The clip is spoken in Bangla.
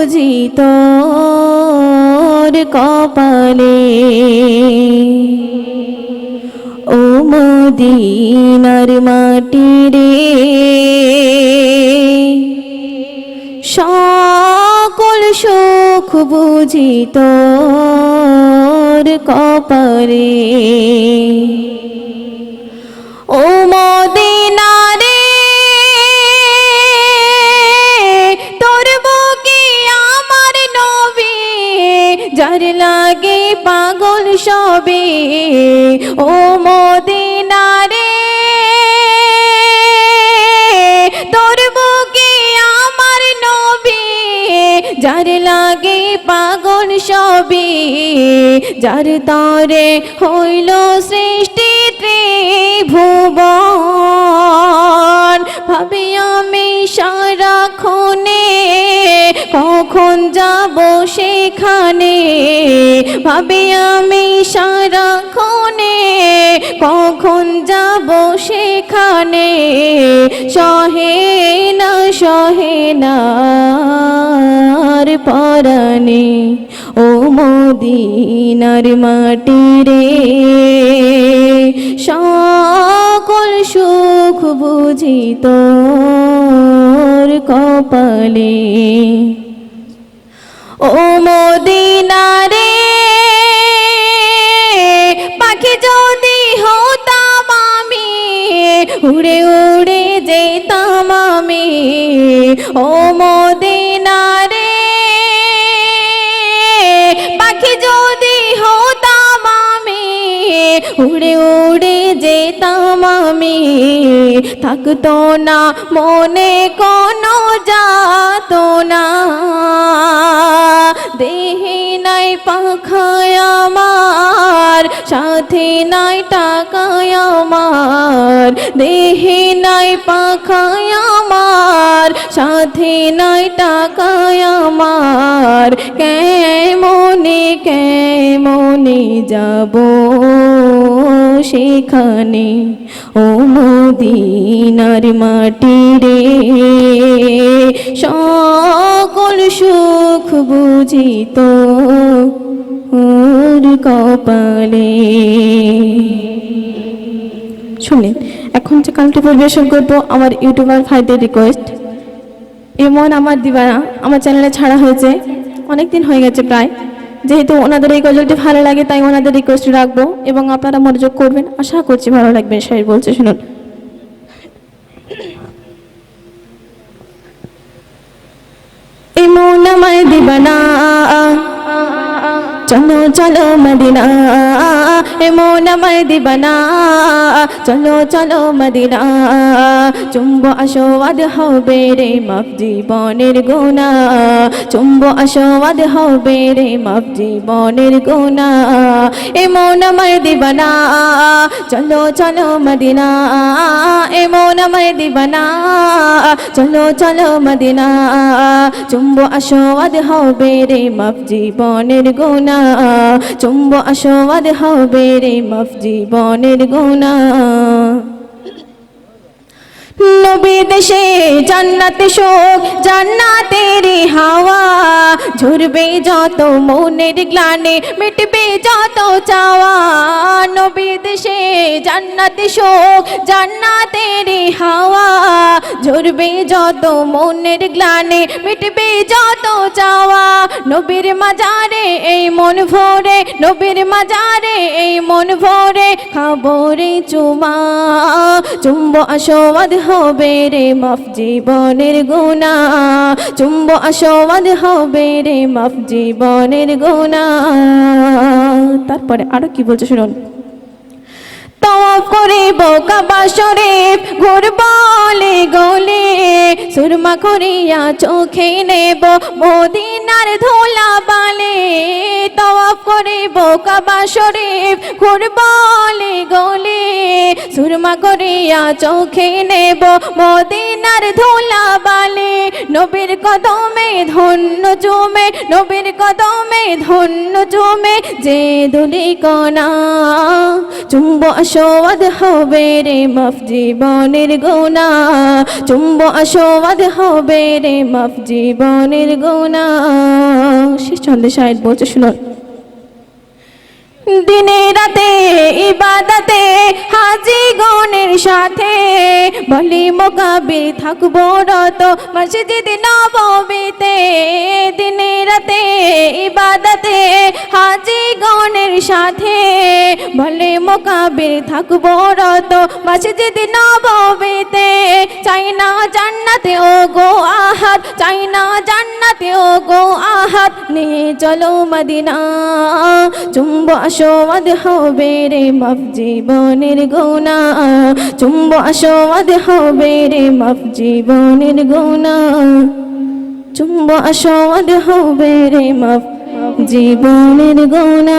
বুঝি কপালে। ও মদিনার মাটি রে সকল সুখ বুঝিত কপালে। সবে ও মদিনারে। তোর বুকে আমার নবী, যার লাগে পাগল সবে যার তরে হইল সৃষ্টি ত্রিভুবন। ভাবি আমি সারাক্ষণে কখন যাব সেখানে ভাবি আমি সারাক্ষণে, কখন যাব সেখানে? সহে না সহে না ও মদিনার মাটি রে। সকল সুখ বুঝি তোর কপালে। ও পাখি যদি উড়ে উড়ে যেতাম আমি। ও উড়ে উড়ে যেতাম আমি। থাকতো না মনে কোনো যাত না। দেহে নাই পাখায় আমার সাথে নাই টাকায় আমার, দেহে নাই পাখায় আমার, সাথে নাই টাকায় আমার, কেমনে কেমনে যাব সেখানে? ও মদিনার মাটি রে সকল বুঝিত ওর কপালে। শুনলেন, এখন যে কালটি পরিবেশন করব, আমার ইউটিউবার ভাইদের রিকোয়েস্ট এমন আমার দিবানা, আমার চ্যানেলে ছাড়া হয়েছে অনেক দিন হয়ে গেছে প্রায়। যেহেতু ওনাদের এই গজলটি ভালো লাগে, তাই ওনাদের রিকোয়েস্ট রাখব এবং আপনারা মনোযোগ করবেন। আশা করছি ভালো লাগবে শাড়ি বলছে, শুনুন। এমন আমায় দিবানা চলো চলো মদিনা এমন আমায় দিবানা। চলো চলো মদিনা, চুম্ব আসোয়াদ হবে রে মাপ জীবনের গোনা চুম্ব আসোয়াদ হবে রে মাপ জীবনের গোনা এমন আমায় দিবানা। চলো চলো মদিনা এমন আমায় দিবানা। চলো চলো মদিনা, চুম্ব আসোয়াদ হবে রে মাপ জীবনের গোনা চুম্ব আসোয়াদ হবে রে মাপ জীবনের গোনা জান্নাতে শোক, জান্নাতের হাওয়া। ঝরবে যত মনের গ্লানে, মিটবে যত চাওয়া। নবী দেশে জান্নাতে শোক, জান্নাতের হাওয়া। ঝরবে যত মনের গ্লানে, মিটবে যত চাওয়া। নবীর মাজারে এই মন ভরে, নবীর মাজারে এই মন ভরে খাবরে চুমা। চুম্ব আসোয়াদ হবে রে মাফ জীবনের গুণা। চুম্ব আসোয়াদ হবে রে মাফ জীবনের গুণা। তারপরে আরও কি বলছে শুনুন? করিব কাবা শরীফ গলে গলে। সুরমা করিয়া চোখে নেব মদিনার ধোলা বালে। তওয়াফ করিব কাবা শরীফ ঘুরব গলে গলে। সুরমা করিয়া চোখে নেব মদিনার ধোলা বালে। নবীর কদমে ধন্য জমে, নবীর কদমে ধন্য জমে। যে দুলি কণা, চুম্ব আসোয়াদ হবে রে মাফ জীবনের গোনা চুম্ব আসোয়াদ হবে রে মাফ জীবনের গোনা শেষ চন্দ্র সাহেব বলছে, শুনুন। দিনে রাতে, ইবাদতে হাজি গণের সাথে। বলি, মোকাবি থাকব রত মসজিদ নববীতে। দিনে রাতে, ইবাদতে হাজি গণের সাথে। বলে মোকাবির থাকব রত মসজিদ নববীতে। চাই না জান্নাতে ও গো আহাত চাই না জান্নাতে ও গো আহাত নিয়ে চলো মদিনা। চুম্ব আসোয়াদ হবে রে মফ জীবনের গৌনা চুম্ব আসোয়াদ হবে রে মফ জীবনের গৌনা চুম্ব আসোয়াদ হবে রে মফ জীবনের গোনা